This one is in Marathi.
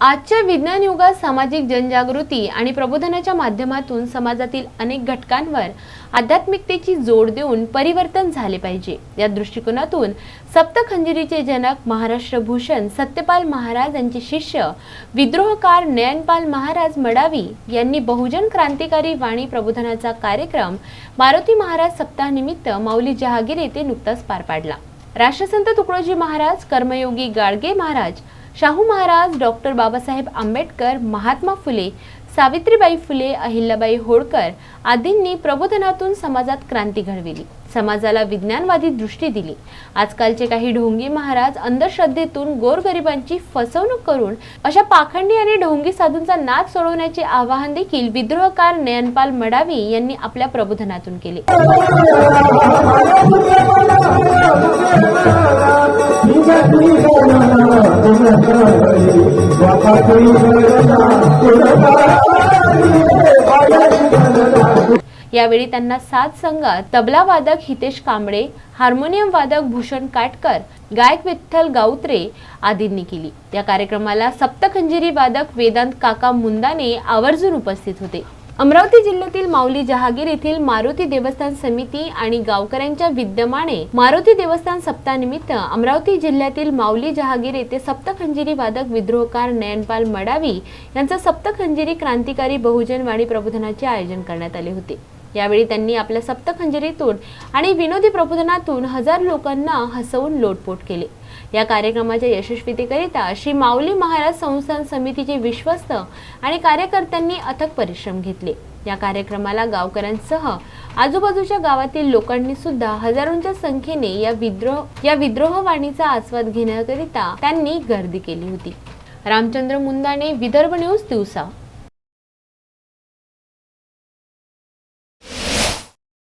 आजच्या विज्ञान युगात सामाजिक जनजागृती आणि प्रबोधनाच्या माध्यमातून समाजातील अनेक घटकांवर आध्यात्मिकतेची जोड देऊन परिवर्तन झाले पाहिजे. या दृष्टिकोनातून सप्तखंजिरीचे जनक महाराष्ट्र भूषण सत्यपाल महाराज यांचे शिष्य विद्रोहकार नयनपाल महाराज मडावी यांनी बहुजन क्रांतिकारी वाणी प्रबोधनाचा कार्यक्रम मारुती महाराज सप्ताहानिमित्त माऊली जहागीर येथे नुकताच पार पाडला. राष्ट्रसंत तुकडोजी महाराज कर्मयोगी गाडगे महाराज शाहू महाराज डॉक्टर बाबासाहेब आंबेडकर महात्मा फुले सावित्रीबाई फुले अहिल्याबाई होळकर आदींनी प्रबोधनातून समाजात क्रांती घडविली. समाजाला विज्ञानवादी दृष्टी दिली. आजकालचे काही ढोंगी महाराज अंधश्रद्धेतून गोरगरिबांची फसवणूक करून अशा पाखंडी आणि ढोंगी साधूंचा नाद सोडवण्याचे आवाहन देखील विद्रोहकार नयनपाल मडावी यांनी आपल्या प्रबोधनातून केले. यावेळी त्यांना साथ संघात तबला वादक हितेश कांबळे हार्मोनियम वादक भूषण काटकर गायक विठ्ठल गावत्रे आदींनी केली. या कार्यक्रमाला सप्तखंजिरी वादक वेदांत काका मुंदाने आवर्जून उपस्थित होते. अमरावती जिल्ह्यातील माऊली जहागीर येथील मारुती देवस्थान समिती आणि गावकऱ्यांच्या विद्यमाने मारुती देवस्थान सप्ताहानिमित्त अमरावती जिल्ह्यातील माऊली जहागीर येथे सप्तखंजिरी वादक विद्रोहकार नयनपाल मडावी यांचा सप्तखंजिरी क्रांतिकारी बहुजन वाणी प्रबोधनाचे आयोजन करण्यात आले होते. यावेळी त्यांनी आपल्या सप्तखंजरीतून आणि विनोदी प्रबोधनातून हजार लोकांना हसवून लोटपोट केले. या कार्यक्रमाच्या यशस्वीतेकरिता श्री माऊली महाराज संस्थान समितीचे विश्वस्त आणि कार्यकर्त्यांनी अथक परिश्रम घेतले. या कार्यक्रमाला गावकऱ्यांसह आजूबाजूच्या गावातील लोकांनी सुद्धा हजारोंच्या संख्येने या विद्रोह या विद्रोह वाणीचा आस्वाद घेण्याकरिता त्यांनी गर्दी केली होती. रामचंद्र मुंदाने विदर्भ न्यूज दिवसा.